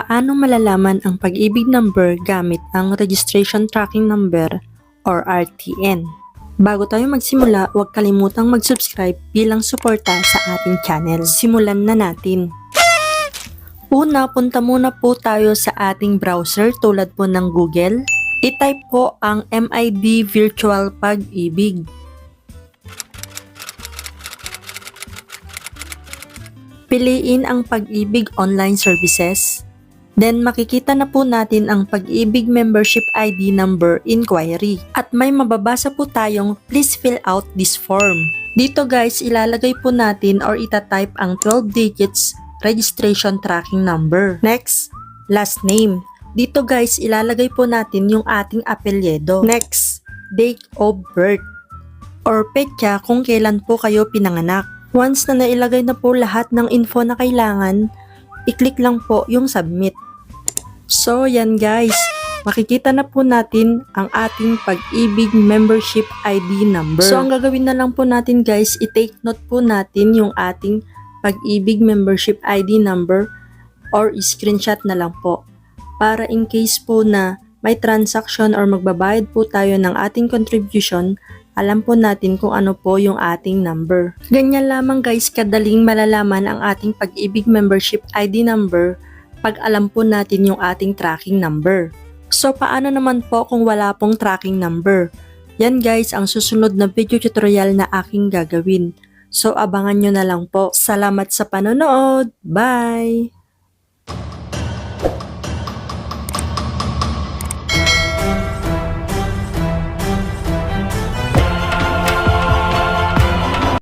Paano malalaman ang pag-ibig number gamit ang Registration Tracking Number or RTN? Bago tayo magsimula, huwag kalimutang mag-subscribe bilang suporta sa ating channel. Simulan na natin. Una, punta muna po tayo sa ating browser tulad po ng Google. I-type po ang MID Virtual Pag-ibig. Piliin ang Pag-ibig Online Services. Then makikita na po natin ang Pag-ibig Membership ID Number Inquiry. At may mababasa po tayong please fill out this form. Dito guys, ilalagay po natin or itatype ang 12 digits registration tracking number. Next, last name. Dito guys, ilalagay po natin yung ating apelyido. Next, date of birth or petsa kung kailan po kayo pinanganak. Once na nailagay na po lahat ng info na kailangan, i-click lang po yung submit. So yan guys, makikita na po natin ang ating pag-ibig membership ID number. So ang gagawin na lang po natin guys, i-take note po natin yung ating pag-ibig membership ID number or screenshot na lang po para in case po na may transaction or magbabayad po tayo ng ating contribution, alam po natin kung ano po yung ating number. Ganyan lamang guys kadaling malalaman ang ating pag-ibig membership ID number pag alam po natin yung ating tracking number. So paano naman po kung wala pong tracking number? Yan guys ang susunod na video tutorial na aking gagawin. So abangan nyo na lang po. Salamat sa panonood. Bye!